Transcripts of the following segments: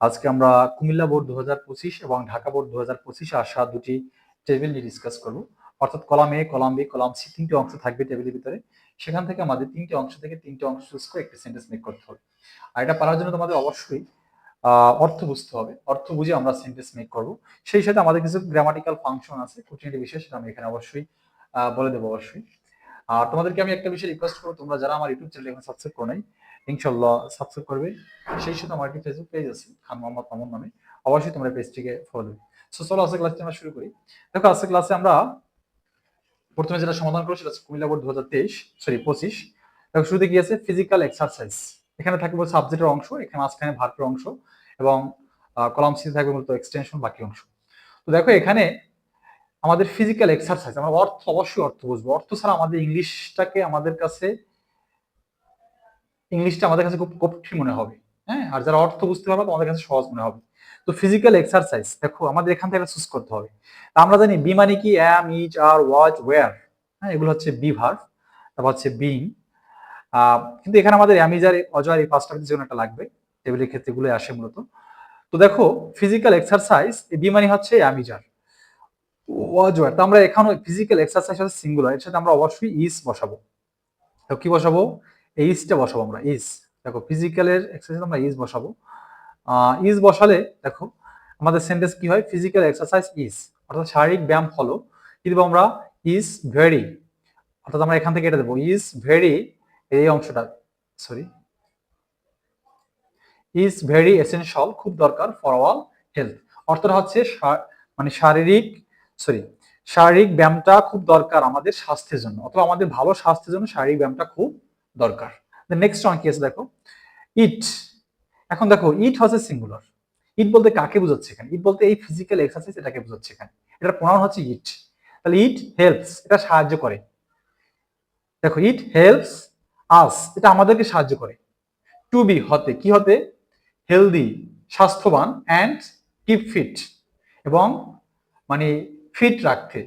আজকে আমরা কুমিল্লা বোর্ড দু এবং ঢাকা বোর্ড দু আসা দুটি টেবিল নিয়ে ডিসকাস করব। অর্থাৎ column A column B column C তিনটি অংশ থাকবে টেবিলের ভিতরে। সেখান থেকে আমাদের তিনটি অংশ থেকে তিনটি অংশ চুজ করে একটি সেন্টেন্স মেক করতে হবে। আর এটা পারার জন্য তোমাদের অবশ্যই অর্থ বুঝতে হবে। অর্থ বুঝে আমরা সেন্টেন্স মেক করব। সেই সাথে আমাদের কিছু গ্রামাটিক্যাল ফাংশন আছে, খুঁটিনাটি বিষয়, সেটা আমি এখানে অবশ্যই বলে দেবো অবশ্যই। আর তোমাদেরকে আমি একটা বিষয় রিকোয়েস্ট করব, তোমরা যারা আমার ইউটিউব চ্যানেল এখন সাবস্ক্রাইব করো নাই ইনশাল্লাহ সাবস্ক্রাইব করবে। সেই সাথে আমার একটি ফেসবুক পেজ আছে, খান মোহাম্মদ মামুন নামে। অবশ্যই তোমরা পেজটিকে ফলো দেবে সো চলো আজকে ক্লাসটি আমরা শুরু করি। দেখো আজকে ক্লাসে আমরা প্রথমে যেটা সমাধান করব সেটা হচ্ছে কুমিল্লা বোর্ড দু হাজার তেইশ সরি পঁচিশ। দেখো, শুরুতে কি আছে? ফিজিক্যাল এক্সারসাইজ এখানে থাকবে সাবজেক্টের অংশ, এখানে মাঝখানে ভার্বের অংশ এবং কলাম সি থাকবে মূলত এক্সটেনশন বাকি অংশ। তো দেখো, এখানে আমাদের ফিজিক্যাল এক্সারসাইজ আমরা অর্থ, অবশ্যই অর্থ বুঝব। অর্থ ছাড়া আমাদের ইংলিশটাকে আমাদের কাছে ইংলিশটা আমাদের কাছে খুব কঠিন মনে হবে। হ্যাঁ আর যারা অর্থ বুঝতে পারবে তোমাদের কাছে সহজ মনে হবে। তো ফিজিক্যাল এক্সারসাইজ দেখো আমাদের এখান থেকে চুজ করতে হবে। আমরা জানি বি মানে কি? Am is R was were হ্যাঁ এগুলো হচ্ছে বি ভার্ব তারপর হচ্ছে বিং কিন্তু এখানে আমাদের অ্যামিজার অজয় এই পাঁচটা যে একটা লাগবে। টেবিলের ক্ষেত্রে এগুলো আসে মূলত। তো দেখো ফিজিক্যাল এক্সারসাইজ বি মানে হচ্ছে অ্যামিজার ওয়াজ ওয়ার তো আমরা এখানে ফিজিক্যাল এক্সারসাইজ হচ্ছে সিঙ্গুলার এর সাথে আমরা অবশ্যই ইস বসাবো। তো কি বসাবো? এই ইসটা বসাবো আমরা ইস দেখো ফিজিক্যালের এক্সারসাইজ আমরা ইজ বসাবো। ইজ বসালে দেখো, আমাদের সেন্টেন্স কি হয়? ফিজিক্যাল এক্সারসাইজ ইজ অর্থাৎ শারীরিক ব্যায়াম হলো। কি দেবো আমরা? ইজ ভেরি অর্থাৎ আমরা এখান থেকে এটা দেবো। ইজ ভেরি এই অংশটা সরি ইজ ভেরি এসেনশিয়াল খুব দরকার ফর অল হেলথ অর্থটা হচ্ছে মানে শারীরিক সরি শারীরিক ব্যায়ামটা খুব দরকার আমাদের স্বাস্থ্যের জন্য, অথবা আমাদের ভালো স্বাস্থ্যের জন্য শারীরিক ব্যায়ামটা খুব দরকার। নেক্সট অনেক কি আছে দেখো। ইট এখন দেখো ইট হচ্ছে সিঙ্গুলার ইট বলতে কাকে বোঝাচ্ছে এখানে? ইট বলতে এই ফিজিক্যাল এক্সারসাইজ এটাকে বোঝাচ্ছে এখানে। এটার প্রনাউন হচ্ছে ইট তাহলে ইট হেল্পস এটা সাহায্য করে। দেখো ইট হেল্পস আস এটা আমাদেরকে সাহায্য করে। টু বি হতে, কি হতে? হেলদি স্বাস্থ্যবান অ্যান্ড কিপ ফিট এবং মানে ফিট রাখতে।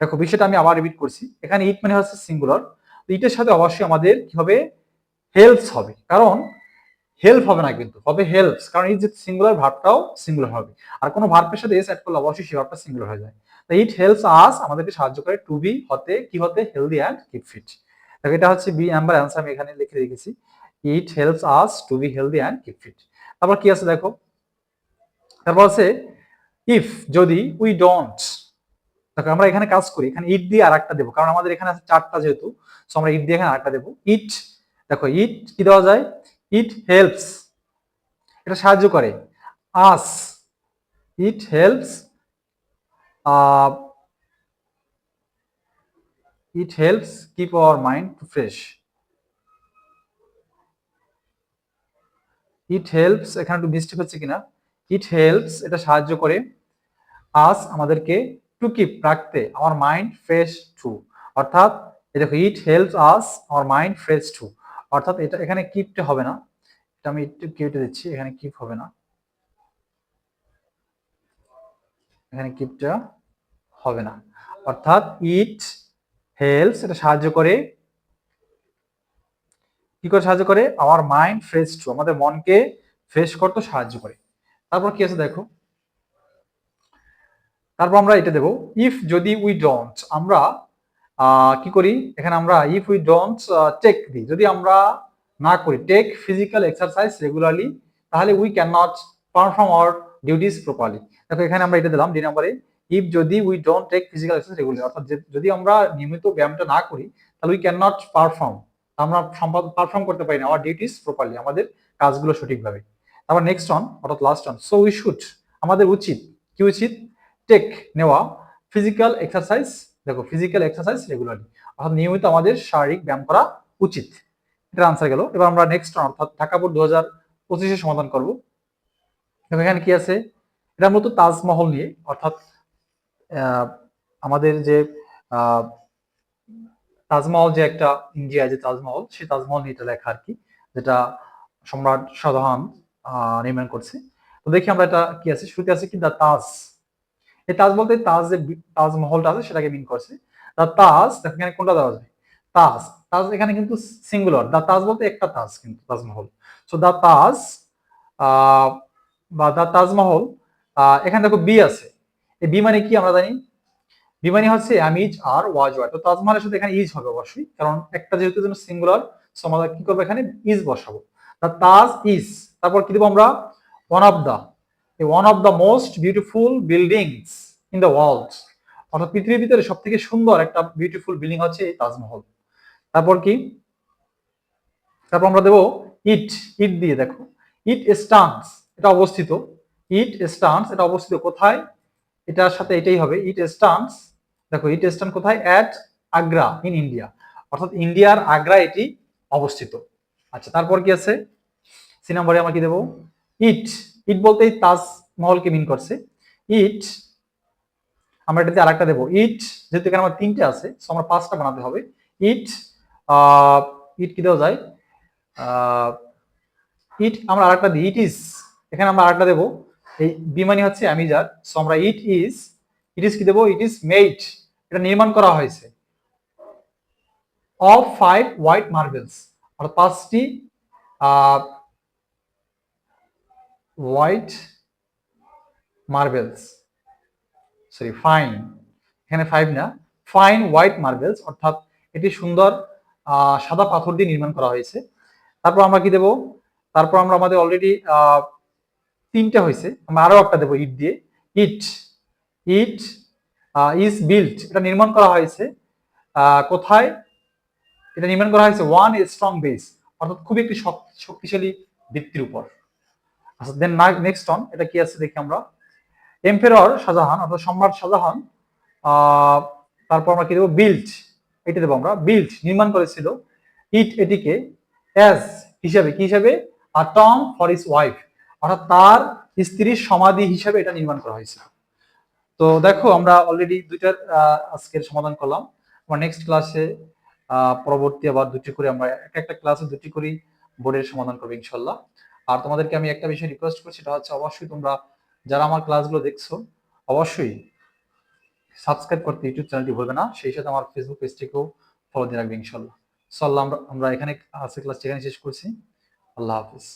দেখো, বিষয়টা আমি আবার রিপিট করছি। এখানে ইট মানে হচ্ছে সিঙ্গুলার ইটের সাথে অবশ্যই আমাদের কি হবে? হেল্পস হবে। কারণ হেল্প হবে না কিন্তু, হবে হেল্পস কারণ এই যে সিঙ্গুলার ভার্বটাও সিঙ্গুলার হবে। আর কোনো ভার্বের সাথে এস অ্যাড করলে অবশ্যই সেই ভার্বটা সিঙ্গুলার হয়ে যায়। তাই ইট হেল্পস আস আমাদেরকে সাহায্য করে টু বি হতে, কি হতে হেলদি অ্যান্ড কিপ ফিট দেখো, এটা হচ্ছে বি নাম্বার অ্যান্সার আমি এখানে লিখে রেখেছি। It helps us to be healthy and keep fit তারপর কি আছে দেখো? তারপর আছে ইফ যদি উই ডোন্ট দেখো, আমরা এখানে কাজ করি। এখানে ইট দিয়ে আর একটা দেবো। কারণ আমাদের এখানে আছে চারটা যেহেতু সো আমরা ইট দিয়ে এখানে আরেকটা দেবো। ইট দেখো ইট কি দেওয়া যায়? ইট হেল্পস এটা সাহায্য করে। Us it helps it helps keep our mind to fresh it helps এখানে একটু মিস্টেক হচ্ছে কিনা? ইট হেল্পস এটা সাহায্য করে আস আমাদেরকে টু কিপ রাখতে আমার মাইন্ড ফ্রেশ টু অর্থাৎ দেখো ইট হেল্পস আস আমার মাইন্ড ফ্রেশ টু অর্থাৎ এটা এখানে কিপটা হবে না। এটা আমি একটু কেটে দিচ্ছি, এখানে কিপ হবে না। এখানে কিপটা হবে না। অর্থাৎ ইট হেল্পস এটা সাহায্য করে। কি করে সাহায্য করে? আমার মাইন্ড ফ্রেশ টু আমাদের মনকে ফ্রেশ করতে সাহায্য করে। তারপর কি আছে দেখো? তারপর আমরা এটা দেব। ইফ যদি উই ডোন্ট আমরা কি করি? এখানে আমরা ইফ উই ডোন্ট টেক দিই। যদি আমরা না করি টেক ফিজিক্যাল এক্সারসাইজ রেগুলারলি তাহলে we can not perform our duties properly দেখো, এখানে আমরা এটা দিলাম ডি নাম্বারে ইফ যদি we don't take physical exercise regularly অর্থাৎ যদি আমরা নিয়মিত ব্যায়ামটা না করি, তাহলে উই ক্যান নট পারফর্ম আমরা পারফর্ম করতে পারি না আওয়ার ডিউটিস প্রপারলি আমাদের কাজগুলো সঠিকভাবে। তারপর নেক্সট অন অর্থাৎ last on so we should আমাদের উচিত, কি উচিত? টেক নেওয়া। ফিজিক্যাল এক্সারসাইজ দেখো ফিজিক্যাল এক্সারসাইজ রেগুলারলি অর্থাৎ নিয়মিত আমাদের শারীরিক ব্যায়াম করা উচিত। এটা আনসার গেল। এবার আমরা নেক্সট অর্থাৎ ঢাকা দু হাজার পঁচিশে সমাধান করব। দেখো এখানে কি আছে? এটা মূলত তাজমহল নিয়ে, অর্থাৎ আমাদের যে তাজমহল যে একটা ইন্ডিয়া যে তাজমহল, সেই তাজমহল নিয়ে এটা লেখা আর কি, যেটা সম্রাট শাহজাহান নির্মাণ করছে। তো দেখি আমরা এটা কি আছে? শুরুতে আছে কি? দা তাজ। এই তাজ বলতে তাজ যে তাজমহলটা আছে, সেটাকে মিন করছে। দা তাজ এখানে কোনটা দেওয়া যায় তাজ। তাজ এখানে কিন্তু সিঙ্গুলার দা তাজ বলতে একটা তাজ কিন্তু তাজমহল সো দা তাজ বা দা তাজমহল এখানে দেখো বি আছে। এই বি মানে কি আমরা জানি? বি মানে হচ্ছে আম ইজ, আর, ওয়াজ ওয়ার তো তাজমহলের সাথে এখানে ইজ হবে অবশ্যই। কারণ একটা যেহেতু যেন সিঙ্গুলার সো আমরা কি করব এখানে? ইজ বসাবো। The Taj is. তারপর কি দেবো আমরা? One of the. One of the most beautiful buildings in the world অর্থাৎ পৃথিবীর ভিতরে সব থেকে সুন্দর একটা বিউটিফুল বিল্ডিং হচ্ছে এই তাজমহল। তারপর কি? তারপর আমরা দেবো ইট। ইট দিয়ে দেখো। ইট স্টান্স এটা অবস্থিত। ইট স্টান্স এটা অবস্থিত কোথায়? এটার সাথে এটাই হবে। ইট স্টান্স দেখো ইট স্টান কোথায়? অ্যাট আগ্রা ইন ইন্ডিয়া অর্থাৎ ইন্ডিয়ার আগ্রা এটি অবস্থিত। আচ্ছা তারপর কি আছে? সি নম্বরে আমরা কি দেবো? ইট। ইট বলতে এই তাজমহলকে মিন করছে। ইট, আমরা এটাতে আরেকটা দেবো। ইট, যেহেতু এখানে আমার তিনটে আছে সো আমরা পাঁচটা বানাতে হবে। ইট ইট কি দেওয়া যায়? ইট আমরা আরেকটা দিই। ইট ইজ, এখানে আমরা আরেকটা দেবো। এই বিমানি হচ্ছে অ্যামিজার। সো আমরা ইট ইজ ইট ইজ কি দেবো? It is made. এটা নির্মাণ করা হয়েছে। Of five white marbles. অর্থাৎ পাঁচটি হোয়াইট মার্বেলস সরি ফাইন এখানে ফাইভ না। ফাইন হোয়াইট মার্বেলস অর্থাৎ এটি সুন্দর সাদা পাথর দিয়ে নির্মাণ করা হয়েছে। তারপর আমরা কি দেব? তারপর আমরা আমাদের অলরেডি তিনটা হয়েছে। আমরা আরও একটা দেবো, ইট দিয়ে। ইট। ইট ইজ বিল্ট এটা নির্মাণ করা হয়েছে। কোথায়? এটা নির্মাণ করা হয়েছে ওয়ান স্ট্রং বেস অর্থাৎ খুব একটি শক- শক্তিশালী ভিত্তির উপর। আচ্ছা দেন নেক্সট অন এটা কি আছে দেখি আমরা? এম্পেরর শাহজাহান অর্থাৎ সম্রাট শাহজাহান তারপর আমরা কি দেবো? বিল্ট এটা দেবো আমরা। বিল্ট নির্মাণ করেছিল। ইট এটিকে অ্যাজ হিসাবে, কি হিসাবে? আর টম ফর ইস ওয়াইফ অর্থাৎ তার স্ত্রীর সমাধি হিসাবে এটা নির্মাণ করা হয়েছিল তো দেখো, আমরা অলরেডি দুইটার আজকের সমাধান করলাম। আমরা নেক্সট ক্লাসে পরবর্তী আবার দুটি করে আমরা এক একটা ক্লাসে দুটি করেই বোর্ডের সমাধান করব, ইনশাল্লাহ। আর তোমাদেরকে আমি একটা বিষয় রিকোয়েস্ট করছি, সেটা হচ্ছে অবশ্যই তোমরা যারা আমার ক্লাসগুলো দেখছ, অবশ্যই সাবস্ক্রাইব করতে ইউটিউব চ্যানেলটি ভুলবে না। সেই সাথে আমার ফেসবুক পেজটিকেও ফলো দিয়ে রাখবে ইনশাল্লাহ সো আল্লাহ আমরা এখানে আজকের ক্লাসটি এখানে শেষ করছি। আল্লাহ হাফিজ।